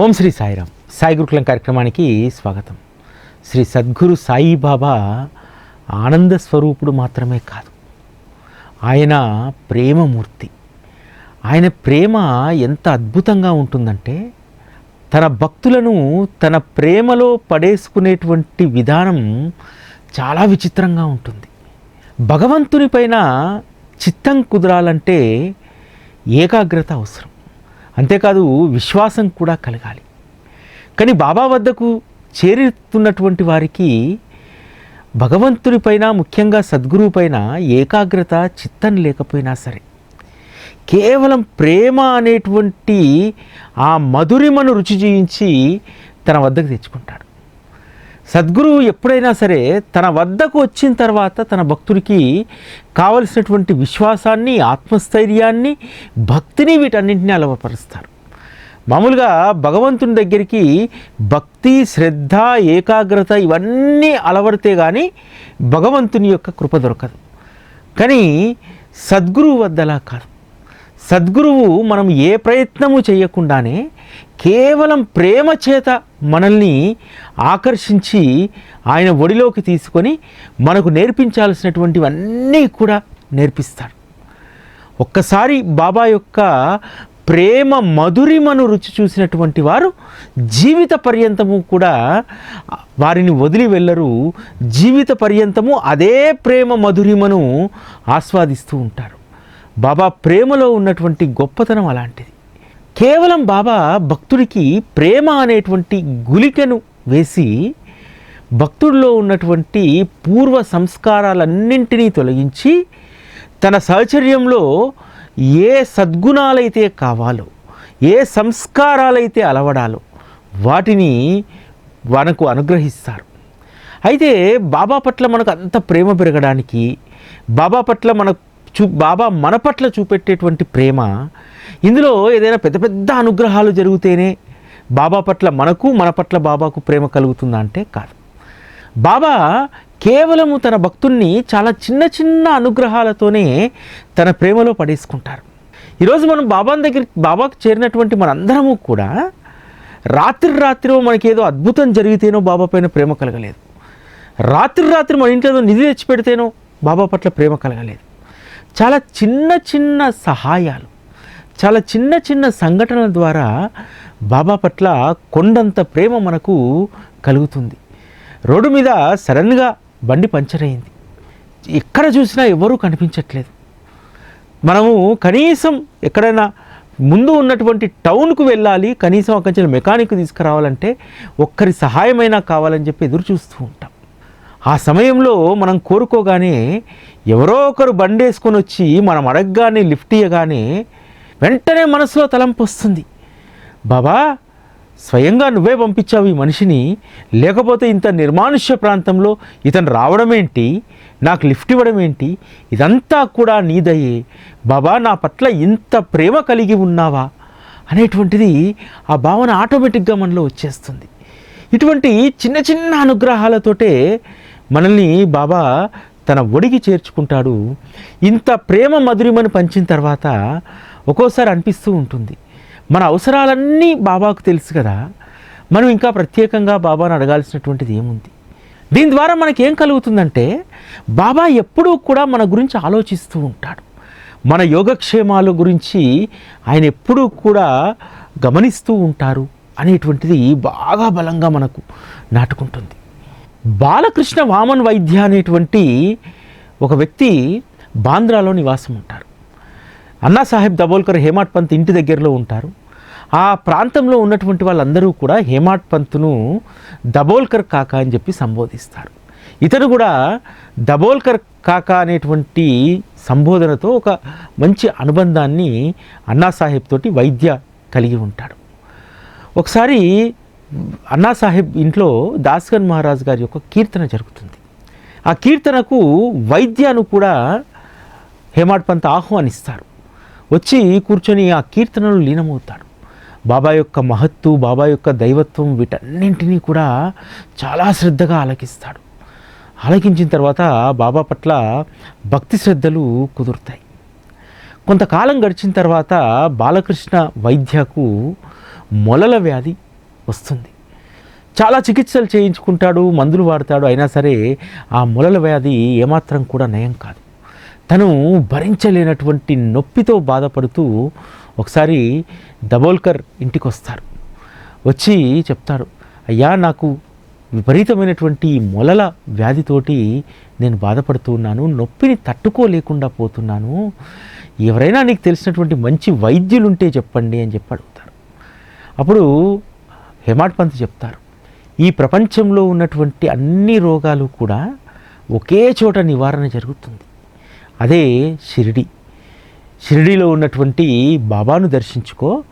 ఓం శ్రీ సాయిరామ్. సాయి గురుకులం కార్యక్రమానికి స్వాగతం. శ్రీ సద్గురు సాయిబాబా ఆనంద స్వరూపుడు మాత్రమే కాదు. ఆయన ప్రేమమూర్తి. ఆయన ప్రేమ ఎంత అద్భుతంగా ఉంటుందంటే తన భక్తులను తన ప్రేమలో పడేసుకునేటువంటి విధానం చాలా విచిత్రంగా ఉంటుంది. భగవంతునిపైన చిత్తం కుదరాలంటే ఏకాగ్రత అవసరం. అంతేకాదు విశ్వాసం కూడా కలగాలి. కానీ బాబా వద్దకు చేరుతున్నటువంటి వారికి భగవంతునిపైన ముఖ్యంగా సద్గురువు పైన ఏకాగ్రత చిత్తం లేకపోయినా సరే కేవలం ప్రేమ అనేటువంటి ఆ మధురిమను రుచి చూయించి తన వద్దకు తెచ్చుకుంటాడు. సద్గురువు ఎప్పుడైనా సరే తన వద్దకు వచ్చిన తర్వాత తన భక్తుడికి కావలసినటువంటి విశ్వాసాన్ని ఆత్మస్థైర్యాన్ని భక్తిని వీటన్నింటినీ అలవపరుస్తారు. మామూలుగా భగవంతుని దగ్గరికి భక్తి శ్రద్ధ ఏకాగ్రత ఇవన్నీ అలవడితే కానీ భగవంతుని యొక్క కృప దొరకదు. కానీ సద్గురువు వద్దలా కాదు. సద్గురువు మనం ఏ ప్రయత్నము చేయకుండానే కేవలం ప్రేమ చేత మనల్ని ఆకర్షించి ఆయన ఒడిలోకి తీసుకొని మనకు నేర్పించాల్సినటువంటివన్నీ కూడా నేర్పిస్తాడు. ఒక్కసారి బాబా యొక్క ప్రేమ మధురిమను రుచి చూసినటువంటి వారు జీవిత పర్యంతము కూడా వారిని వదిలి వెళ్ళరు. జీవిత పర్యంతము అదే ప్రేమ మధురిమను ఆస్వాదిస్తూ ఉంటారు. బాబా ప్రేమలో ఉన్నటువంటి గొప్పతనం అలాంటిది. కేవలం బాబా భక్తుడికి ప్రేమ అనేటువంటి గులికను వేసి భక్తుడిలో ఉన్నటువంటి పూర్వ సంస్కారాలన్నింటినీ తొలగించి తన సహచర్యంలో ఏ సద్గుణాలైతే కావాలో ఏ సంస్కారాలైతే అలవడాలో వాటిని మనకు అనుగ్రహిస్తారు. అయితే బాబా పట్ల మనకు అంత ప్రేమ పెరగడానికి బాబా పట్ల మన చూ బాబా మన పట్ల చూపెట్టేటువంటి ప్రేమ ఇందులో ఏదైనా పెద్ద పెద్ద అనుగ్రహాలు జరిగితేనే బాబా పట్ల మనకు మన పట్ల బాబాకు ప్రేమ కలుగుతుందా అంటే కాదు. బాబా కేవలము తన భక్తుణ్ణి చాలా చిన్న చిన్న అనుగ్రహాలతోనే తన ప్రేమలో పడేసుకుంటారు. ఈరోజు మనం బాబా దగ్గర బాబాకు చేరినటువంటి మనందరము కూడా రాత్రి రాత్రి మనకి ఏదో అద్భుతం జరిగితేనో బాబా పైన ప్రేమ కలగలేదు. రాత్రి రాత్రి మన ఇంట్లో ఏదో నిధి తెచ్చిపెడితేనో బాబా పట్ల ప్రేమ కలగలేదు. చాలా చిన్న చిన్న సహాయాలు చాలా చిన్న చిన్న సంఘటనల ద్వారా బాబా పట్ల కొండంత ప్రేమ మనకు కలుగుతుంది. రోడ్డు మీద సడన్గా బండి పంచర్ అయింది. ఎక్కడ చూసినా ఎవరూ కనిపించట్లేదు. మనము కనీసం ఎక్కడైనా ముందు ఉన్నటువంటి టౌన్కు వెళ్ళాలి కనీసం అక్కడి నుంచి మెకానిక్ తీసుకురావాలంటే ఒక్కరి సహాయమైనా కావాలని చెప్పి ఎదురు చూస్తూ ఉంటాం. ఆ సమయంలో మనం కోరుకోగానే ఎవరో ఒకరు బండి వేసుకొని వచ్చి మనం అడగగానే లిఫ్ట్ ఇవ్వగానే వెంటనే మనసులో తలంపు వస్తుంది. బాబా స్వయంగా నువ్వే పంపించావు ఈ మనిషిని లేకపోతే ఇంత నిర్మానుష్య ప్రాంతంలో ఇతను రావడం ఏంటి? నాకు లిఫ్ట్ ఇవ్వడం ఏంటి? ఇదంతా కూడా నీదయ్యే బాబా నా పట్ల ఇంత ప్రేమ కలిగి ఉన్నావా? అనేటువంటిది ఆ భావన ఆటోమేటిక్గా మనలో వచ్చేస్తుంది. ఇటువంటి చిన్న చిన్న అనుగ్రహాలతోటే మనల్ని బాబా తన ఒడికి చేర్చుకుంటాడు. ఇంత ప్రేమ మధురిమని పంచిన తర్వాత ఒక్కోసారి అనిపిస్తూ ఉంటుంది. మన అవసరాలన్నీ బాబాకు తెలుసు కదా మనం ఇంకా ప్రత్యేకంగా బాబాను అడగాల్సినటువంటిది ఏముంది? దీని ద్వారా మనకి ఏం కలుగుతుందంటే బాబా ఎప్పుడూ కూడా మన గురించి ఆలోచిస్తూ ఉంటాడు. మన యోగక్షేమాల గురించి ఆయన ఎప్పుడూ కూడా గమనిస్తూ ఉంటారు అనేటువంటిది బాగా బలంగా మనకు నాటుకుంటుంది. బాలకృష్ణ వామన్ వైద్య అనేటువంటి ఒక వ్యక్తి బాంద్రాలో నివాసం ఉంటారు అన్నాసాహెబ్ దబోల్కర్ హేమాట్ పంత్ ఇంటి దగ్గరలో ఉంటారు. ఆ ప్రాంతంలో ఉన్నటువంటి వాళ్ళందరూ కూడా హేమాట్ పంత్ను దబోల్కర్ కాకా అని చెప్పి సంబోధిస్తారు. ఇతను కూడా దబోల్కర్ కాకా అనేటువంటి సంబోధనతో ఒక మంచి అనుబంధాన్ని అన్నాసాహెబ్ తోటి వైద్య కలిగి ఉంటాడు. ఒకసారి అన్నాసాహెబ్ ఇంట్లో దాస్గన్ మహారాజ్ గారి యొక్క కీర్తన జరుగుతుంది. ఆ కీర్తనకు వైద్యను కూడా హేమాడ్ పంత్ ఆహ్వానిస్తారు. వచ్చి కూర్చొని ఆ కీర్తనలు లీనమవుతాడు. బాబా యొక్క మహత్తు బాబా యొక్క దైవత్వం వీటన్నింటినీ కూడా చాలా శ్రద్ధగా ఆలకిస్తాడు. ఆలకించిన తర్వాత బాబా పట్ల భక్తి శ్రద్ధలు కుదురుతాయి. కొంతకాలం గడిచిన తర్వాత బాలకృష్ణ వైద్యకు మొలల వ్యాధి వస్తుంది. చాలా చికిత్సలు చేయించుకుంటాడు మందులు వాడతాడు అయినా సరే ఆ మొలల వ్యాధి ఏమాత్రం కూడా నయం కాదు. తను భరించలేనటువంటి నొప్పితో బాధపడుతూ ఒకసారి దబోల్కర్ ఇంటికి వస్తారు వచ్చి చెప్తారు అయ్యా నాకు విపరీతమైనటువంటి మొలల వ్యాధితోటి నేను బాధపడుతూ ఉన్నాను నొప్పిని తట్టుకోలేకుండా పోతున్నాను. ఎవరైనా నీకు తెలిసినటువంటి మంచి వైద్యులుంటే చెప్పండి అని చెప్పి అడుగుతారు. అప్పుడు హేమాడ్ పంత్ చెప్తారు ఈ ప్రపంచంలో ఉన్నటువంటి అన్ని రోగాలు కూడా ఒకే చోట నివారణ జరుగుతుంది. అదే షిరిడి. షిరిడీలో ఉన్నటువంటి బాబాను దర్శించుకో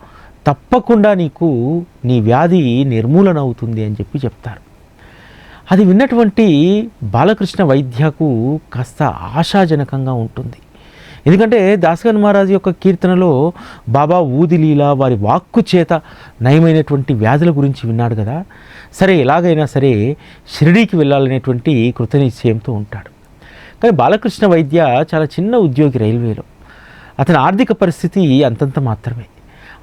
తప్పకుండా నీకు నీ వ్యాధి నిర్మూలన అవుతుంది అని చెప్పి చెప్తారు. అది విన్నటువంటి బాలకృష్ణ వైద్యకు కాస్త ఆశాజనకంగా ఉంటుంది. ఎందుకంటే దాసగన్ మహారాజు యొక్క కీర్తనలో బాబా ఊదిలీల వారి వాక్కు చేత నయమైనటువంటి వ్యాధుల గురించి విన్నాడు కదా. సరే ఎలాగైనా సరే షిరిడీకి వెళ్ళాలనేటువంటి కృతనిశ్చయంతో ఉంటాడు. కానీ బాలకృష్ణ వైద్య చాలా చిన్న ఉద్యోగి రైల్వేలో. అతని ఆర్థిక పరిస్థితి అంతంత మాత్రమే.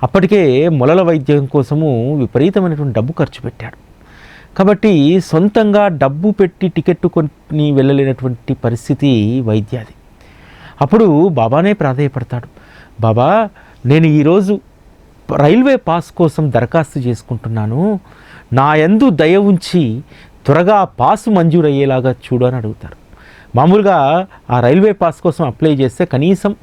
అప్పటికే మొలల వైద్యం కోసము విపరీతమైనటువంటి డబ్బు ఖర్చు పెట్టాడు. కాబట్టి సొంతంగా డబ్బు పెట్టి టికెట్ కొని వెళ్ళలేనటువంటి పరిస్థితి వైద్యాది. అప్పుడు బాబానే ప్రాధాయపడతాడు. బాబా నేను ఈరోజు రైల్వే పాస్ కోసం దరఖాస్తు చేసుకుంటున్నాను. నా యందు దయ ఉంచి త్వరగా పాస్ మంజూరు అయ్యేలాగా చూడు అని అడుగుతారు మామూలుగా ఆ రైల్వే పాస్ కోసం అప్లై చేస్తే కనీసం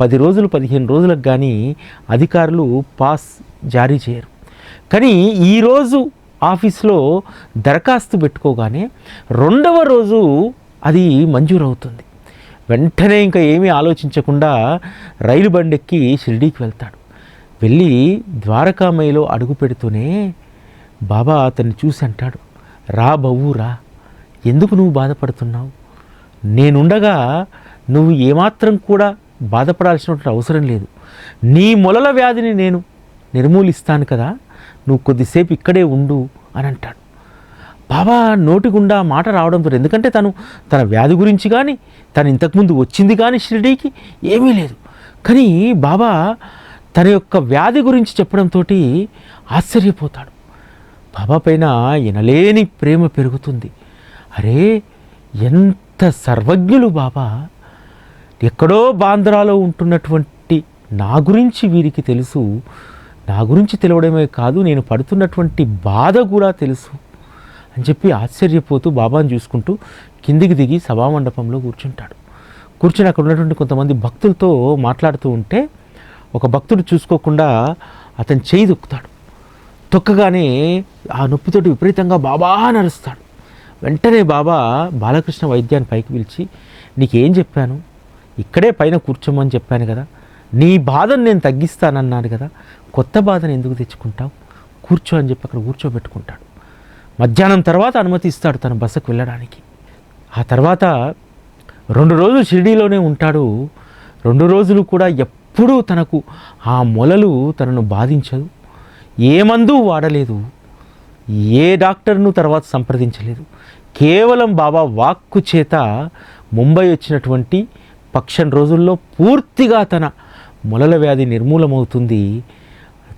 పది రోజులు పదిహేను రోజులకు కానీ అధికారులు పాస్ జారీ చేయరు. కానీ ఈరోజు ఆఫీస్లో దరఖాస్తు పెట్టుకోగానే రెండవ రోజు అది మంజూరు అవుతుంది వెంటనే ఇంకా ఏమీ ఆలోచించకుండా రైలు బండెక్కి షిరిడీకి వెళ్తాడు. వెళ్ళి ద్వారకామయ్యలో అడుగు పెడుతూనే బాబా అతన్ని చూసి అంటాడు రా బవ్వు రా ఎందుకు నువ్వు బాధపడుతున్నావు? నేనుండగా నువ్వు ఏమాత్రం కూడా బాధపడాల్సినటువంటి అవసరం లేదు. నీ మొలల వ్యాధిని నేను నిర్మూలిస్తాను కదా నువ్వు కొద్దిసేపు ఇక్కడే ఉండు అని అంటాడు. బాబా నోటి గుండా మాట రావడంతో ఎందుకంటే తను తన వ్యాధి గురించి కానీ తను ఇంతకుముందు వచ్చింది కానీ షిరిడీకి ఏమీ లేదు. కానీ బాబా తన యొక్క వ్యాధి గురించి చెప్పడంతో ఆశ్చర్యపోతాడు. బాబా పైన ఎనలేని ప్రేమ పెరుగుతుంది. అరే ఎంత సర్వజ్ఞులు బాబా. ఎక్కడో బాంద్రాలో ఉంటున్నటువంటి నా గురించి వీరికి తెలుసు. నా గురించి తెలవడమే కాదు నేను పడుతున్నటువంటి బాధ కూడా తెలుసు అని చెప్పి ఆశ్చర్యపోతూ బాబాను చూసుకుంటూ కిందికి దిగి సభామండపంలో కూర్చుంటాడు. కూర్చుని అక్కడ ఉన్నటువంటి కొంతమంది భక్తులతో మాట్లాడుతూ ఉంటే ఒక భక్తుడు చూసుకోకుండా అతను చేయి దొక్కుతాడు తొక్కగానే ఆ నొప్పితోటి విపరీతంగా బాబా అని వెంటనే బాబా బాలకృష్ణ వైద్యాన్ని పైకి పిలిచి నీకేం చెప్పాను? ఇక్కడే పైన కూర్చోమని చెప్పాను కదా. నీ బాధను నేను తగ్గిస్తానన్నాను కదా. కొత్త బాధను ఎందుకు తెచ్చుకుంటావు? కూర్చో అని చెప్పి అక్కడ కూర్చోబెట్టుకుంటాడు. మధ్యాహ్నం తర్వాత అనుమతి ఇస్తాడు తన బస్సుకు వెళ్ళడానికి. ఆ తర్వాత రెండు రోజులు షిరిడీలోనే ఉంటాడు. రెండు రోజులు కూడా ఎప్పుడూ తనకు ఆ మొలలు తనను బాధించదు. ఏ మందు వాడలేదు. ఏ డాక్టర్ను తర్వాత సంప్రదించలేదు. కేవలం బాబా వాక్కు చేత ముంబై వచ్చినటువంటి పక్షం రోజుల్లో పూర్తిగా తన మొలల వ్యాధి నిర్మూలమవుతుంది.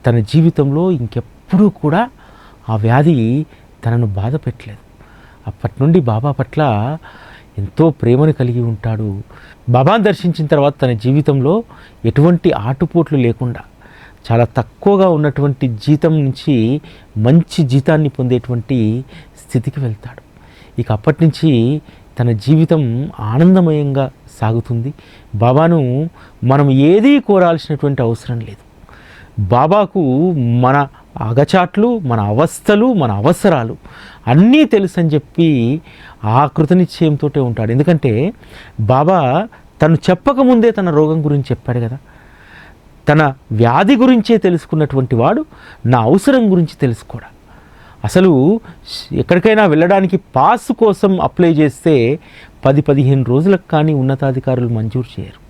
తన జీవితంలో ఇంకెప్పుడూ కూడా ఆ వ్యాధి తనను బాధ పెట్టలేదు. అప్పటి నుండి బాబా పట్ల ఎంతో ప్రేమను కలిగి ఉంటాడు. బాబాను దర్శించిన తర్వాత తన జీవితంలో ఎటువంటి ఆటుపోట్లు లేకుండా చాలా తక్కువగా ఉన్నటువంటి జీతం నుంచి మంచి జీతాన్ని పొందేటువంటి స్థితికి వెళ్తాడు. ఇక అప్పటి నుంచి తన జీవితం ఆనందమయంగా సాగుతుంది. బాబాను మనం ఏదీ కోరాల్సినటువంటి అవసరం లేదు. బాబాకు మన అగచాట్లు మన అవస్థలు మన అవసరాలు అన్నీ తెలుసు అని చెప్పి ఆ కృతనిశ్చయంతో ఉంటాడు. ఎందుకంటే బాబా తను చెప్పకముందే తన రోగం గురించి చెప్పాడు కదా. తన వ్యాధి గురించే తెలుసుకున్నటువంటి వాడు నా అవసరం గురించి తెలుసుకోడా? అసలు ఎక్కడికైనా వెళ్ళడానికి పాస్ కోసం అప్లై చేస్తే పది పదిహేను రోజులకు కానీ ఉన్నతాధికారులు మంజూరు చేయరు.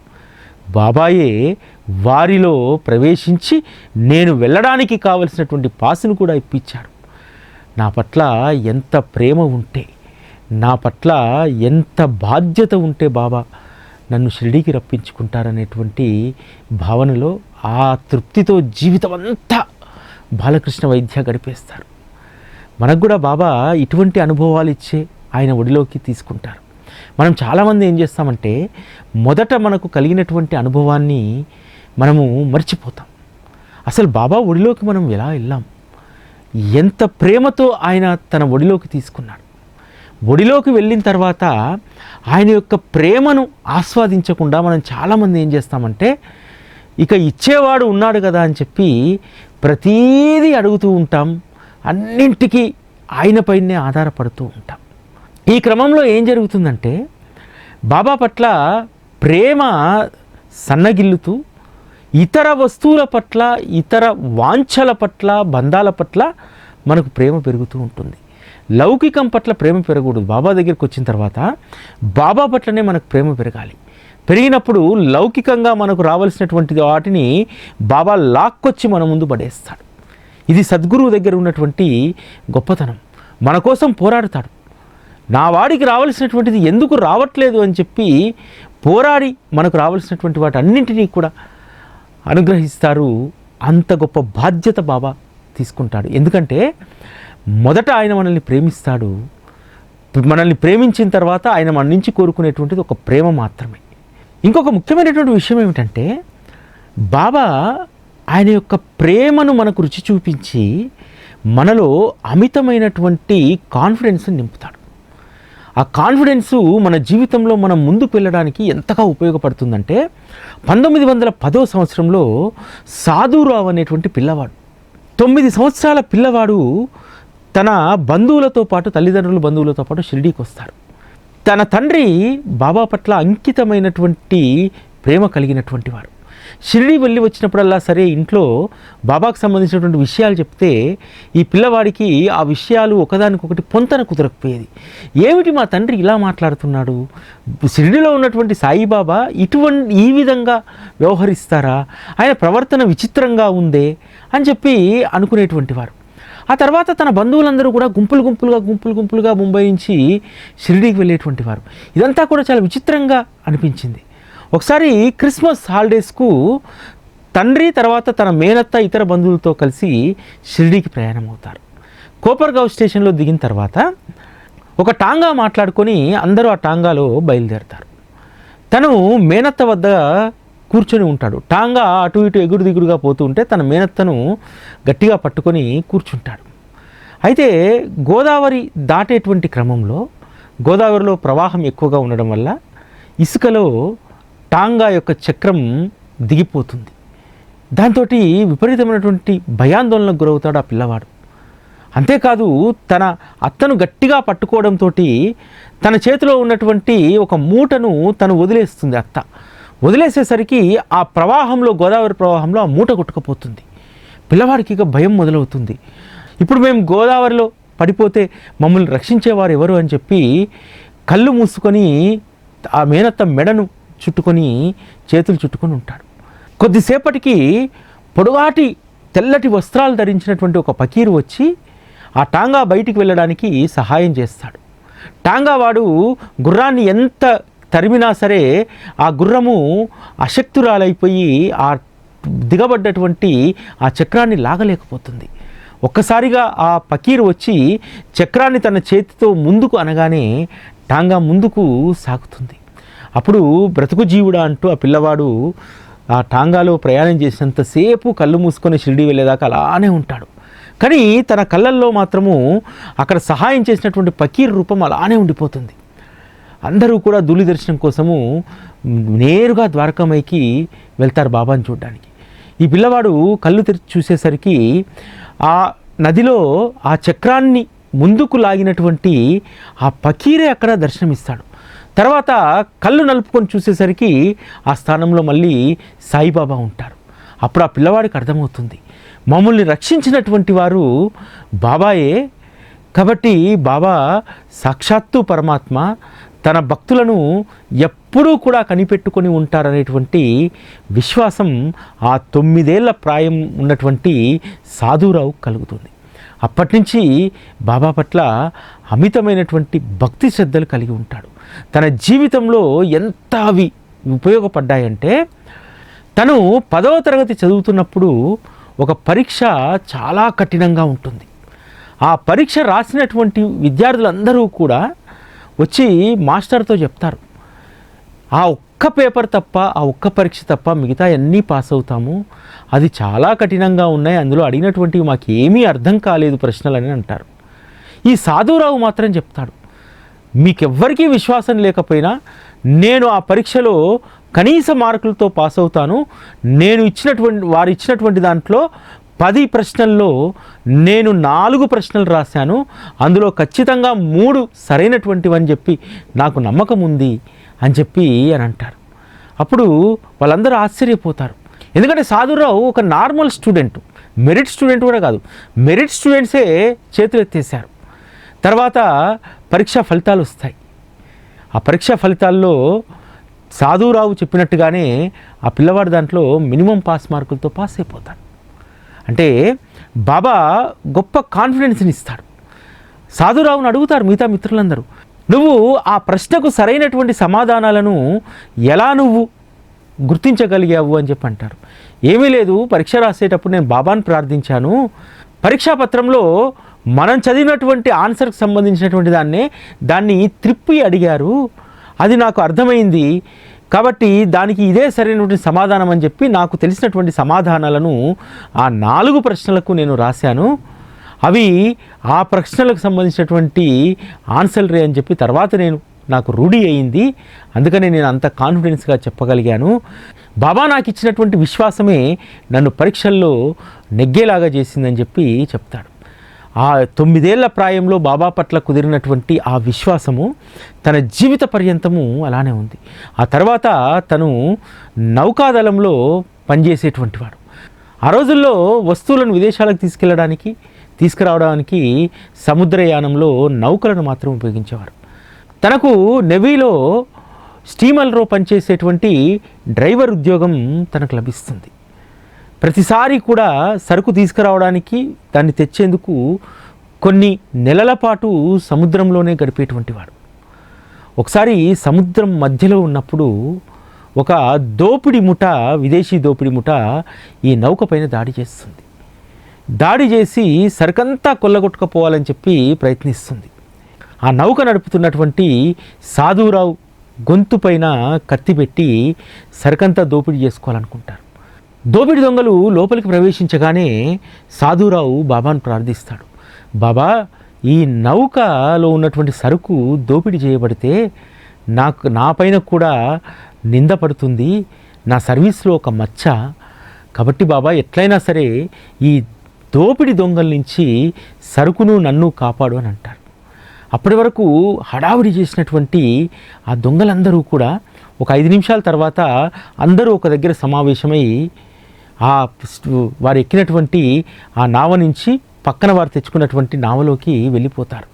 బాబాయే వారిలో ప్రవేశించి నేను వెళ్ళడానికి కావలసినటువంటి పాసును కూడా ఇప్పించాడు. నా పట్ల ఎంత ప్రేమ ఉంటే నా పట్ల ఎంత బాధ్యత ఉంటే బాబా నన్ను షిరిడీకి రప్పించుకుంటారనేటువంటి భావనలో ఆ తృప్తితో జీవితం అంతా బాలకృష్ణ వైద్య గడిపేస్తారు. మనకు కూడా బాబా ఇటువంటి అనుభవాలు ఇచ్చే ఆయన ఒడిలోకి తీసుకుంటారు. మనం చాలామంది ఏం చేస్తామంటే మొదట మనకు కలిగినటువంటి అనుభవాన్ని మనము మర్చిపోతాం. అసలు బాబా ఒడిలోకి మనం ఎలా వెళ్ళాం? ఎంత ప్రేమతో ఆయన తన ఒడిలోకి తీసుకున్నాడు. ఒడిలోకి వెళ్ళిన తర్వాత ఆయన యొక్క ప్రేమను ఆస్వాదించకుండా మనం చాలామంది ఏం చేస్తామంటే ఇక ఇచ్చేవాడు ఉన్నాడు కదా అని చెప్పి ప్రతీదీ అడుగుతూ ఉంటాం. అన్నింటికీ ఆయనపైనే ఆధారపడుతూ ఉంటాం. ఈ క్రమంలో ఏం జరుగుతుందంటే బాబా పట్ల ప్రేమ సన్నగిల్లుతూ ఇతర వస్తువుల పట్ల ఇతర వాంఛల పట్ల బంధాల పట్ల మనకు ప్రేమ పెరుగుతూ ఉంటుంది. లౌకికం పట్ల ప్రేమ పెరగకూడదు. బాబా దగ్గరికి వచ్చిన తర్వాత బాబా పట్లనే మనకు ప్రేమ పెరగాలి. పెరిగినప్పుడు లౌకికంగా మనకు రావాల్సినటువంటి వాటిని బాబా లాక్కొచ్చి మన ముందు పడేస్తాడు. ఇది సద్గురువు దగ్గర ఉన్నటువంటి గొప్పతనం. మన కోసం పోరాడతాడు. నా వాడికి రావాల్సినటువంటిది ఎందుకు రావట్లేదు అని చెప్పి పోరాడి మనకు రావాల్సినటువంటి వాటి అన్నింటినీ కూడా అనుగ్రహిస్తారు. అంత గొప్ప బాధ్యత బాబా తీసుకుంటాడు. ఎందుకంటే మొదట ఆయన మనల్ని ప్రేమిస్తాడు. మనల్ని ప్రేమించిన తర్వాత ఆయన మన నుంచి కోరుకునేటువంటిది ఒక ప్రేమ మాత్రమే. ఇంకొక ముఖ్యమైనటువంటి విషయం ఏమిటంటే బాబా ఆయన యొక్క ప్రేమను మనకు రుచి చూపించి మనలో అమితమైనటువంటి కాన్ఫిడెన్స్ నింపుతాడు. ఆ కాన్ఫిడెన్సు మన జీవితంలో మనం ముందుకు వెళ్ళడానికి ఎంతగా ఉపయోగపడుతుందంటే పంతొమ్మిది వందల పదో సంవత్సరంలో సాధురావు అనేటువంటి పిల్లవాడు తొమ్మిది సంవత్సరాల పిల్లవాడు తన బంధువులతో పాటు తల్లిదండ్రుల బంధువులతో పాటు షిరిడీకి వస్తాడు. తన తండ్రి బాబా పట్ల అంకితమైనటువంటి ప్రేమ కలిగినటువంటి వాడు షిరిడి వెళ్ళి వచ్చినప్పుడల్లా సరే ఇంట్లో బాబాకు సంబంధించినటువంటి విషయాలు చెప్తే ఈ పిల్లవాడికి ఆ విషయాలు ఒకదానికొకటి పొంతన కుదరకపోయేది. ఏమిటి మా తండ్రి ఇలా మాట్లాడుతున్నాడు? షిరిడిలో ఉన్నటువంటి సాయిబాబా ఇటువంటి ఈ విధంగా వ్యవహరిస్తారా? ఆయన ప్రవర్తన విచిత్రంగా ఉందే? అని చెప్పి అనుకునేటువంటి వారు. ఆ తర్వాత తన బంధువులందరూ కూడా గుంపులు గుంపులుగా గుంపులు గుంపులుగా ముంబై నుంచి షిరిడీకి వెళ్ళేటువంటి వారు. ఇదంతా కూడా చాలా విచిత్రంగా అనిపించింది. ఒకసారి క్రిస్మస్ హాలిడేస్కు తండ్రి తర్వాత తన మేనత్త ఇతర బంధువులతో కలిసి షిరిడీకి ప్రయాణం అవుతారు కోపర్గావ్ స్టేషన్లో దిగిన తర్వాత ఒక టాంగా మాట్లాడుకొని అందరూ ఆ టాంగాలో బయలుదేరతారు. తను మేనత్త వద్ద కూర్చొని ఉంటాడు. టాంగా అటు ఇటు ఎగురు దిగుడుగా పోతూ ఉంటే తన మేనత్తను గట్టిగా పట్టుకొని కూర్చుంటాడు. అయితే గోదావరి దాటేటువంటి క్రమంలో గోదావరిలో ప్రవాహం ఎక్కువగా ఉండడం వల్ల ఇసుకలో టాంగా యొక్క చక్రం దిగిపోతుంది. దాంతో విపరీతమైనటువంటి భయాందోళనకు గురవుతాడు ఆ పిల్లవాడు. అంతేకాదు తన అత్తను గట్టిగా పట్టుకోవడంతో తన చేతిలో ఉన్నటువంటి ఒక మూటను తను వదిలేస్తుంది అత్త. వదిలేసేసరికి ఆ ప్రవాహంలో గోదావరి ప్రవాహంలో ఆ మూట కొట్టుకుపోతుంది. పిల్లవాడికి ఇక భయం మొదలవుతుంది. ఇప్పుడు మేము గోదావరిలో పడిపోతే మమ్మల్ని రక్షించేవారు ఎవరు అని చెప్పి కళ్ళు మూసుకొని ఆ మేనత్త మెడను చుట్టుకొని చేతులు చుట్టుకొని ఉంటాడు. కొద్దిసేపటికి పొడుగాటి తెల్లటి వస్త్రాలు ధరించినటువంటి ఒక పకీరు వచ్చి ఆ టాంగా బయటికి వెళ్ళడానికి సహాయం చేస్తాడు. టాంగా వాడు గుర్రాన్ని ఎంత తరిమినా సరే ఆ గుర్రము అశక్తురాలైపోయి ఆ దిగబడ్డటువంటి ఆ చక్రాన్ని లాగలేకపోతుంది. ఒక్కసారిగా ఆ పకీరు వచ్చి చక్రాన్ని తన చేతితో ముందుకు అనగానే టాంగా ముందుకు సాగుతుంది. అప్పుడు బ్రతుకు జీవుడా అంటూ ఆ పిల్లవాడు ఆ టాంగాలో ప్రయాణం చేసినంతసేపు కళ్ళు మూసుకొని షిరిడి వెళ్ళేదాకా అలానే ఉంటాడు. కానీ తన కళ్ళల్లో మాత్రము అక్కడ సహాయం చేసినటువంటి పకీర్ రూపం అలానే ఉండిపోతుంది. అందరూ కూడా ధూళి దర్శనం కోసము నేరుగా ద్వారకామైకి వెళ్తారు బాబాని చూడడానికి. ఈ పిల్లవాడు కళ్ళు తెరిచి చూసేసరికి ఆ నదిలో ఆ చక్రాన్ని ముందుకు లాగినటువంటి ఆ పకీరే అక్కడ దర్శనమిస్తాడు. తర్వాత కళ్ళు నలుపుకొని చూసేసరికి ఆ స్థానంలో మళ్ళీ సాయిబాబా ఉంటారు. అప్పుడు ఆ పిల్లవాడికి అర్థమవుతుంది. మమ్మల్ని రక్షించినటువంటి వారు బాబాయే. కాబట్టి బాబా సాక్షాత్తు పరమాత్మ తన భక్తులను ఎప్పుడూ కూడా కనిపెట్టుకొని ఉంటారనేటువంటి విశ్వాసం ఆ తొమ్మిదేళ్ళ ప్రాయం ఉన్నటువంటి సాధురావు కలుగుతుంది. అప్పటి నుంచి బాబా పట్ల అమితమైనటువంటి భక్తి శ్రద్ధలు కలిగి ఉంటాడు. తన జీవితంలో ఎంత అవి ఉపయోగపడ్డాయంటే తను పదవ తరగతి చదువుతున్నప్పుడు ఒక పరీక్ష చాలా కఠినంగా ఉంటుంది. ఆ పరీక్ష రాసినటువంటి విద్యార్థులందరూ కూడా వచ్చి మాస్టర్తో చెప్తారు. ఆ ఒక్క పేపర్ తప్ప ఆ ఒక్క పరీక్ష తప్ప మిగతా అన్నీ పాస్ అవుతాము? అది చాలా కఠినంగా ఉన్నాయి. అందులో అడిగినటువంటివి మాకేమీ అర్థం కాలేదు ప్రశ్నలని అంటారు. ఈ సాధురావు మాత్రం చెప్తాడు. మీకెవ్వరికీ విశ్వాసం లేకపోయినా నేను ఆ పరీక్షలో కనీస మార్కులతో పాస్ అవుతాను. నేను ఇచ్చినటువంటి వారు ఇచ్చినటువంటి దాంట్లో పది ప్రశ్నల్లో నేను నాలుగు ప్రశ్నలు రాశాను. అందులో ఖచ్చితంగా మూడు సరైనటువంటివని చెప్పి నాకు నమ్మకం ఉంది అని చెప్పి అని అంటారు. అప్పుడు వాళ్ళందరూ ఆశ్చర్యపోతారు. ఎందుకంటే సాధురావు ఒక నార్మల్ స్టూడెంట్ మెరిట్ స్టూడెంట్ కూడా కాదు. మెరిట్ స్టూడెంట్సే చేతులు ఎత్తేసారు తర్వాత పరీక్షా ఫలితాలు వస్తాయి. ఆ పరీక్షా ఫలితాల్లో సాధురావు చెప్పినట్టుగానే ఆ పిల్లవాడు దాంట్లో మినిమం పాస్ మార్కులతో పాస్ అయిపోతాడు. అంటే బాబా గొప్ప కాన్ఫిడెన్స్ని ఇస్తాడు. సాధురావును అడుగుతారు మిగతా మిత్రులందరూ నువ్వు ఆ ప్రశ్నకు సరైనటువంటి సమాధానాలను ఎలా నువ్వు గుర్తించగలిగావు? అని చెప్పి అంటారు. ఏమీ లేదు పరీక్ష రాసేటప్పుడు నేను బాబాను ప్రార్థించాను. పరీక్షా పత్రంలో మనం చదివినటువంటి ఆన్సర్కి సంబంధించినటువంటి దాన్నే దాన్ని త్రిప్పి అడిగారు. అది నాకు అర్థమైంది. కాబట్టి దానికి ఇదే సరైనటువంటి సమాధానం అని చెప్పి నాకు తెలిసినటువంటి సమాధానాలను ఆ నాలుగు ప్రశ్నలకు నేను రాశాను. అవి ఆ ప్రశ్నలకు సంబంధించినటువంటి ఆన్సర్ రే అని చెప్పి తర్వాత నేను నాకు రూఢి అయింది. అందుకనే నేను అంత కాన్ఫిడెన్స్గా చెప్పగలిగాను. బాబా నాకు ఇచ్చినటువంటి విశ్వాసమే నన్ను పరీక్షల్లో నెగ్గేలాగా చేసిందని చెప్పి చెప్తాడు. ఆ తొమ్మిదేళ్ళ ప్రాయంలో బాబా పట్ల కుదిరినటువంటి ఆ విశ్వాసము తన జీవిత పర్యంతము అలానే ఉంది. ఆ తర్వాత తను నౌకాదళంలో పనిచేసేటువంటి వాడు. ఆ రోజుల్లో వస్తువులను విదేశాలకు తీసుకెళ్ళడానికి తీసుకురావడానికి సముద్రయానంలో నౌకలను మాత్రం ఉపయోగించేవారు. తనకు నెవీలో స్టీమర్లో పనిచేసేటువంటి డ్రైవర్ ఉద్యోగం తనకు లభిస్తుంది. ప్రతిసారి కూడా సరుకు తీసుకురావడానికి దాన్ని తెచ్చేందుకు కొన్ని నెలల పాటు సముద్రంలోనే గడిపేటువంటి వాడు. ఒకసారి సముద్రం మధ్యలో ఉన్నప్పుడు ఒక దోపిడి ముఠ విదేశీ దోపిడి ముఠ ఈ నౌక పైన దాడి చేస్తుంది. దాడి చేసి సరుకంతా కొల్లగొట్టుకపోవాలని చెప్పి ప్రయత్నిస్తుంది. ఆ నౌక నడుపుతున్నటువంటి సాధురావు గొంతు పైన కత్తి పెట్టి సరుకంతా దోపిడీ చేసుకోవాలనుకుంటారు. దోపిడి దొంగలు లోపలికి ప్రవేశించగానే సాధురావు బాబాను ప్రార్థిస్తాడు. బాబా ఈ నౌకలో ఉన్నటువంటి సరుకు దోపిడీ చేయబడితే నాకు నా పైన కూడా నింద పడుతుంది. నా సర్వీస్లో ఒక మచ్చ. కాబట్టి బాబా ఎట్లయినా సరే ఈ దోపిడి దొంగల నుంచి సరుకును నన్ను కాపాడు అని అంటారు. అప్పటి వరకు హడావిడి చేసినటువంటి ఆ దొంగలందరూ కూడా ఒక ఐదు నిమిషాల తర్వాత అందరూ ఒక దగ్గర సమావేశమై ఆ వారు ఎక్కినటువంటి ఆ నావ నుంచి పక్కన వారు తెచ్చుకున్నటువంటి నావలోకి వెళ్ళిపోతారు.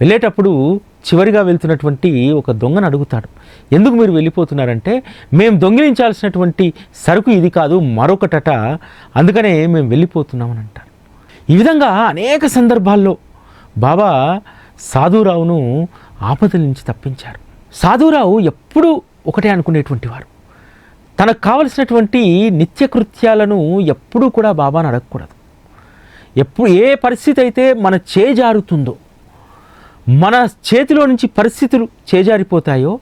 వెళ్ళేటప్పుడు చివరిగా వెళ్తున్నటువంటి ఒక దొంగను అడుగుతాడు. ఎందుకు మీరు వెళ్ళిపోతున్నారంటే మేము దొంగిలించాల్సినటువంటి సరుకు ఇది కాదు మరొకటట అందుకనే మేము వెళ్ళిపోతున్నామని అంటారు ఈ విధంగా అనేక సందర్భాల్లో బాబా సాధురావును ఆపదల నుంచి తప్పించారు. సాధురావు ఎప్పుడూ ఒకటే అనుకునేటువంటి వారు. తనకు కావలసినటువంటి నిత్యకృత్యాలను ఎప్పుడూ కూడా బాబాను అడగకూడదు. ఎప్పుడు ఏ పరిస్థితి అయితే మన చేజారుతుందో మన చేతిలో నుంచి పరిస్థితులు చేజారిపోతాయో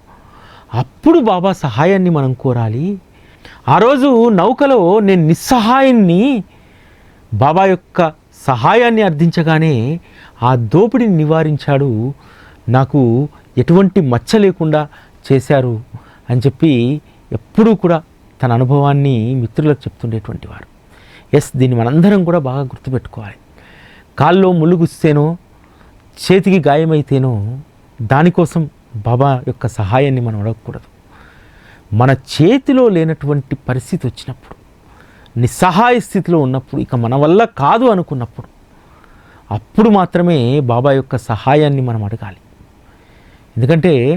అప్పుడు బాబా సహాయాన్ని మనం కోరాలి. ఆ రోజు నౌకలో నేను నిస్సహాయాన్ని బాబా యొక్క సహాయాన్ని అర్థించగానే ఆ దోపిడిని నివారించాడు. నాకు ఎటువంటి మచ్చ లేకుండా చేశారు అని చెప్పి ఎప్పుడూ కూడా తన అనుభవాన్ని మిత్రులకు చెప్తుండేటువంటి వారు. ఎస్ దీన్ని మనందరం కూడా బాగా గుర్తుపెట్టుకోవాలి. కాల్లో ములుగుస్తేనో చేతికి గాయమైతేనో దానికోసం బాబా యొక్క సహాయాన్ని మనం అడగకూడదు. మన చేతిలో లేనటువంటి పరిస్థితి వచ్చినప్పుడు నిస్సహాయ స్థితిలో ఉన్నప్పుడు ఇక మన వల్ల కాదు అనుకున్నప్పుడు అప్పుడు మాత్రమే బాబా యొక్క సహాయాన్ని మనం అడగాలి. ఎందుకంటే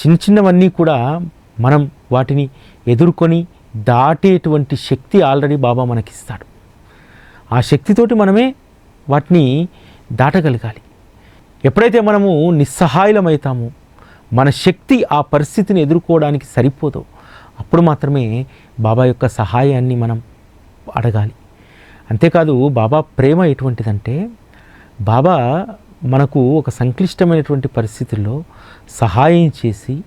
చిన్న చిన్నవన్నీ కూడా మనం వాటిని ఎదుర్కొని దాటేటువంటి శక్తి ఆల్రెడీ బాబా మనకిస్తాడు. ఆ శక్తితోటి మనమే వాటిని దాటగలగాలి. ఎప్పుడైతే మనము నిస్సహాయులమవుతామో మన శక్తి ఆ పరిస్థితిని ఎదుర్కోవడానికి సరిపోదో అప్పుడు మాత్రమే బాబా యొక్క సహాయాన్ని మనం అడగాలి. అంతేకాదు బాబా ప్రేమ ఎటువంటిదంటే బాబా మనకు ఒక సంక్లిష్టమైనటువంటి పరిస్థితుల్లో సహాయం చేసి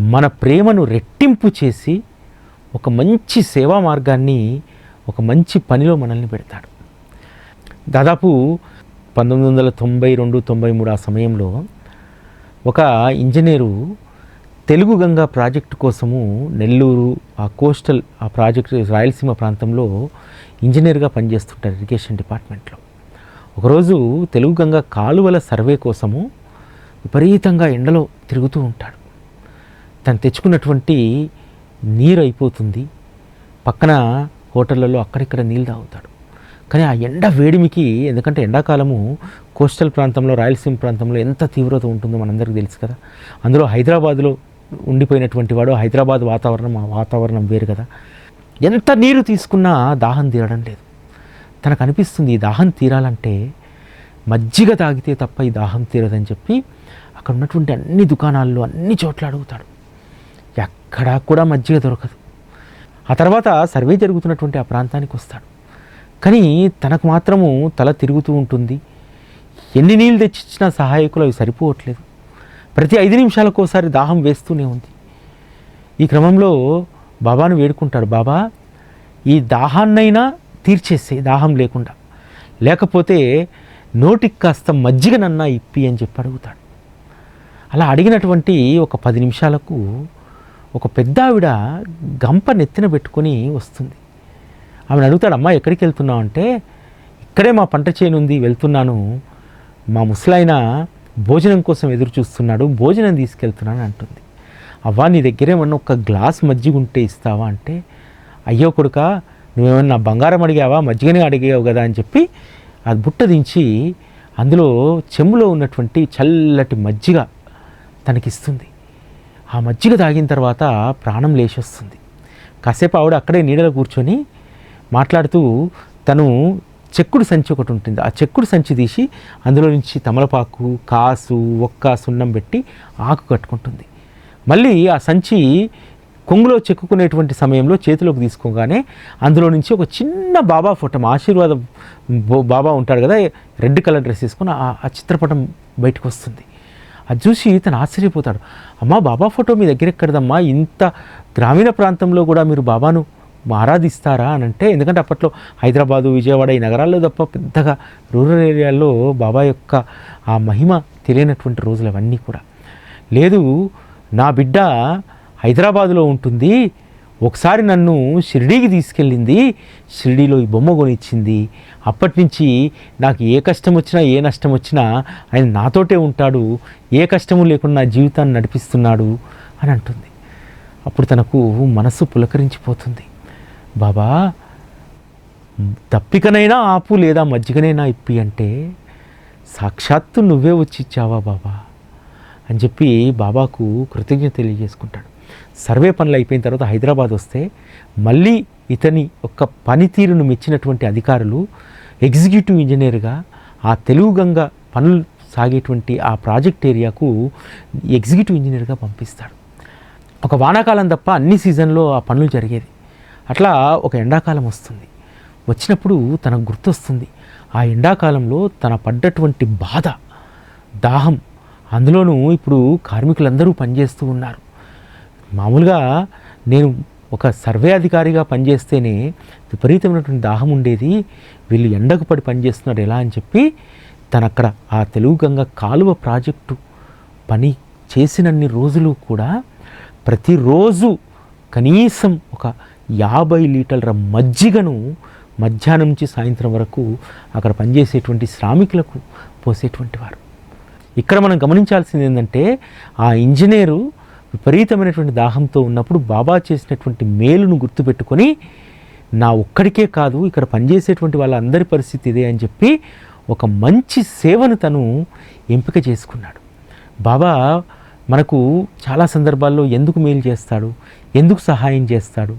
మన ప్రేమను రెట్టింపు చేసి ఒక మంచి సేవా మార్గాన్ని ఒక మంచి పనిలో మనల్ని పెడతాడు. దాదాపు పంతొమ్మిది వందల తొంభై రెండు తొంభై మూడు ఆ సమయంలో ఒక ఇంజనీరు తెలుగు గంగా ప్రాజెక్టు కోసము నెల్లూరు ఆ కోస్టల్ ఆ ప్రాజెక్టు రాయలసీమ ప్రాంతంలో ఇంజనీర్గా పనిచేస్తుంటారు ఇరిగేషన్ డిపార్ట్మెంట్లో. ఒకరోజు తెలుగు గంగా కాలువల సర్వే కోసము విపరీతంగా ఎండలో తిరుగుతూ ఉంటాడు. తను తెచ్చుకున్నటువంటి నీరు అయిపోతుంది. పక్కన హోటళ్ళలో అక్కడిక్కడ నీళ్ళు తాగుతాడు. కానీ ఆ ఎండ వేడిమికి ఎందుకంటే ఎండాకాలము కోస్టల్ ప్రాంతంలో రాయలసీమ ప్రాంతంలో ఎంత తీవ్రత ఉంటుందో మనందరికీ తెలుసు కదా. అందులో హైదరాబాద్లో ఉండిపోయినటువంటి వాడు హైదరాబాద్ వాతావరణం ఆ వాతావరణం వేరు కదా. ఎంత నీరు తీసుకున్నా దాహం తీరడం లేదు. తనకు అనిపిస్తుంది ఈ దాహం తీరాలంటే మజ్జిగ తాగితే తప్ప ఈ దాహం తీరదని చెప్పి అక్కడ ఉన్నటువంటి అన్ని దుకాణాల్లో అన్ని చోట్ల అడుగుతాడు. ఎక్కడా కూడా మజ్జిగ దొరకదు. ఆ తర్వాత సర్వే జరుగుతున్నటువంటి ఆ ప్రాంతానికి వస్తాడు. కానీ తనకు మాత్రము తల తిరుగుతూ ఉంటుంది. ఎన్ని నీళ్ళు తెచ్చిచ్చినా సహాయకులు అవి సరిపోవట్లేదు. ప్రతి ఐదు నిమిషాలకు ఒకసారి దాహం వేస్తూనే ఉంది. ఈ క్రమంలో బాబాను వేడుకుంటాడు బాబా ఈ దాహాన్నైనా తీర్చేసే దాహం లేకుండా. లేకపోతే నోటికి కాస్త మజ్జిగనన్నా ఇప్పి అని చెప్పి అడుగుతాడు. అలా అడిగినటువంటి ఒక పది నిమిషాలకు ఒక పెద్ద ఆవిడ గంప నెత్తిన పెట్టుకొని వస్తుంది. ఆమెను అడుగుతాడు అమ్మా ఎక్కడికి వెళ్తున్నావు? అంటే ఇక్కడే మా పంట చేను ఉంది వెళ్తున్నాను. మా ముసలాయన భోజనం కోసం ఎదురు చూస్తున్నాడు భోజనం తీసుకెళ్తున్నాను అంటుంది. అవ్వా నీ దగ్గరేమన్నా ఒక గ్లాస్ మజ్జిగ ఉంటే ఇస్తావా? అంటే అయ్యో కొడుక నువ్వేమన్నా బంగారం అడిగావా? మజ్జిగనే అడిగావు కదా అని చెప్పి అది బుట్ట దించి అందులో చెంబులో ఉన్నటువంటి చల్లటి మజ్జిగ తనకిస్తుంది. ఆ మజ్జిగ తాగిన తర్వాత ప్రాణం లేచొస్తుంది. కాసేపు ఆవిడ అక్కడే నీడలో కూర్చొని మాట్లాడుతూ తను చెక్కుడు సంచి ఒకటి ఉంటుంది. ఆ చెక్కుడు సంచి తీసి అందులో నుంచి తమలపాకు కాసు ఒక్క సున్నం పెట్టి ఆకు కట్టుకుంటుంది. మళ్ళీ ఆ సంచి కొంగులో చెక్కుకునేటువంటి సమయంలో చేతిలోకి తీసుకోగానే అందులో నుంచి ఒక చిన్న బాబా ఫోటో ఆశీర్వాద బో- బాబా ఉంటాడు కదా రెడ్ కలర్ డ్రెస్ వేసుకుని ఆ ఆ చిత్రపటం బయటకు వస్తుంది. అది చూసి తను ఆశ్చర్యపోతాడు. అమ్మా బాబా ఫోటో మీ దగ్గర ఎక్కడదమ్మా? ఇంత గ్రామీణ ప్రాంతంలో కూడా మీరు బాబాను ఆరాధిస్తారా? అని అంటే ఎందుకంటే అప్పట్లో హైదరాబాదు విజయవాడ ఈ నగరాల్లో తప్ప పెద్దగా రూరల్ ఏరియాల్లో బాబా యొక్క ఆ మహిమ తెలియనటువంటి రోజులు అవన్నీ కూడా. లేదు నా బిడ్డ హైదరాబాదులో ఉంటుంది. ఒకసారి నన్ను షిరిడీకి తీసుకెళ్ళింది. షిరిడీలో ఈ బొమ్మ కొనిచ్చింది. అప్పటి నుంచి నాకు ఏ కష్టం వచ్చినా ఏ నష్టం వచ్చినా ఆయన నాతోటే ఉంటాడు. ఏ కష్టము లేకుండా నా జీవితాన్ని నడిపిస్తున్నాడు అని అంటుంది. అప్పుడు తనకు మనస్సు పులకరించిపోతుంది. బాబా తప్పికనైనా ఆపు లేదా మజ్జిగనైనా ఇప్పి అంటే సాక్షాత్తు నువ్వే వచ్చి ఇచ్చావా బాబా? అని చెప్పి బాబాకు కృతజ్ఞత తెలియజేసుకుంటాడు. సర్వే పనులు అయిపోయిన తర్వాత హైదరాబాద్ వస్తే మళ్ళీ ఇతని యొక్క పనితీరును మెచ్చినటువంటి అధికారులు ఎగ్జిక్యూటివ్ ఇంజనీర్గా ఆ తెలుగు గంగ పనులు సాగేటువంటి ఆ ప్రాజెక్ట్ ఏరియాకు ఎగ్జిక్యూటివ్ ఇంజనీర్గా పంపిస్తాడు. ఒక వానాకాలం తప్ప అన్ని సీజన్లో ఆ పనులు జరిగేది. అట్లా ఒక ఎండాకాలం వస్తుంది. వచ్చినప్పుడు తనకు గుర్తొస్తుంది. ఆ ఎండాకాలంలో తన పడ్డటువంటి బాధ దాహం అందులోనూ ఇప్పుడు కార్మికులందరూ పనిచేస్తూ ఉన్నారు. మామూలుగా నేను ఒక సర్వే అధికారిగా పనిచేస్తేనే విపరీతమైనటువంటి దాహం ఉండేది. వీళ్ళు ఎండకు పడి పనిచేస్తున్నారు ఎలా అని చెప్పి తను అక్కడ ఆ తెలుగు గంగ కాలువ ప్రాజెక్టు పని చేసినన్ని రోజులు కూడా ప్రతిరోజు కనీసం ఒక యాభై లీటర్ల మజ్జిగను మధ్యాహ్నం నుంచి సాయంత్రం వరకు అక్కడ పనిచేసేటువంటి శ్రామికులకు పోసేటువంటి వారు. ఇక్కడ మనం గమనించాల్సింది ఏంటంటే ఆ ఇంజనీరు విపరీతమైనటువంటి దాహంతో ఉన్నప్పుడు బాబా చేసినటువంటి మేలును గుర్తుపెట్టుకొని నా ఒక్కడికే కాదు ఇక్కడ పనిచేసేటువంటి వాళ్ళందరి పరిస్థితి ఇదే అని చెప్పి ఒక మంచి సేవను తను ఎంపిక చేసుకున్నాడు. బాబా మనకు చాలా సందర్భాల్లో ఎందుకు మేలు చేస్తాడు? ఎందుకు సహాయం చేస్తాడు?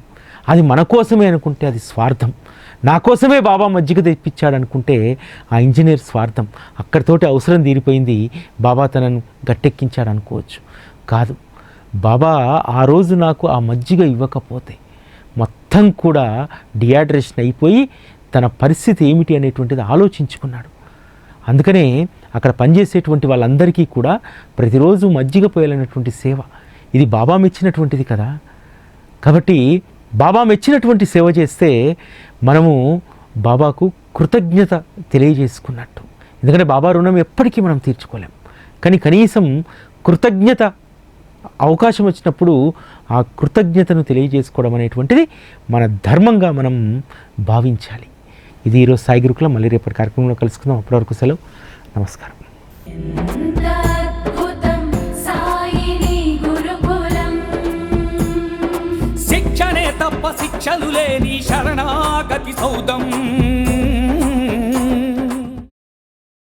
అది మన కోసమే అనుకుంటే అది స్వార్థం. నా కోసమే బాబా మజ్జిగ తెప్పించాడు అనుకుంటే ఆ ఇంజనీర్ స్వార్థం. అక్కడితోటి అవసరం తీరిపోయింది. బాబా తనను గట్టెక్కించాడు అనుకోవచ్చు. కాదు. బాబా ఆ రోజు నాకు ఆ మజ్జిగ ఇవ్వకపోతే మొత్తం కూడా డియాడ్రేషన్ అయిపోయి తన పరిస్థితి ఏమిటి అనేటువంటిది ఆలోచించుకున్నాడు. అందుకనే అక్కడ పనిచేసేటువంటి వాళ్ళందరికీ కూడా ప్రతిరోజు మజ్జిగ పోయాలనేటువంటి సేవ ఇది బాబా మెచ్చినటువంటిది కదా. కాబట్టి బాబా మెచ్చినటువంటి సేవ చేస్తే మనము బాబాకు కృతజ్ఞత తెలియజేసుకున్నట్టు. ఎందుకంటే బాబా రుణం ఎప్పటికీ మనం తీర్చుకోలేం. కానీ కనీసం కృతజ్ఞత అవకాశం వచ్చినప్పుడు ఆ కృతజ్ఞతను తెలియజేసుకోవడం అనేటువంటిది మన ధర్మంగా మనం భావించాలి. ఇది ఈరోజు సాయి గురుకులం మళ్ళీ రేపటి కార్యక్రమంలో కలుసుకుందాం. అప్పటివరకు సెలవు. నమస్కారం. శిక్షణే తప్ప శిక్షలు లేని శరణాగతి సౌదం.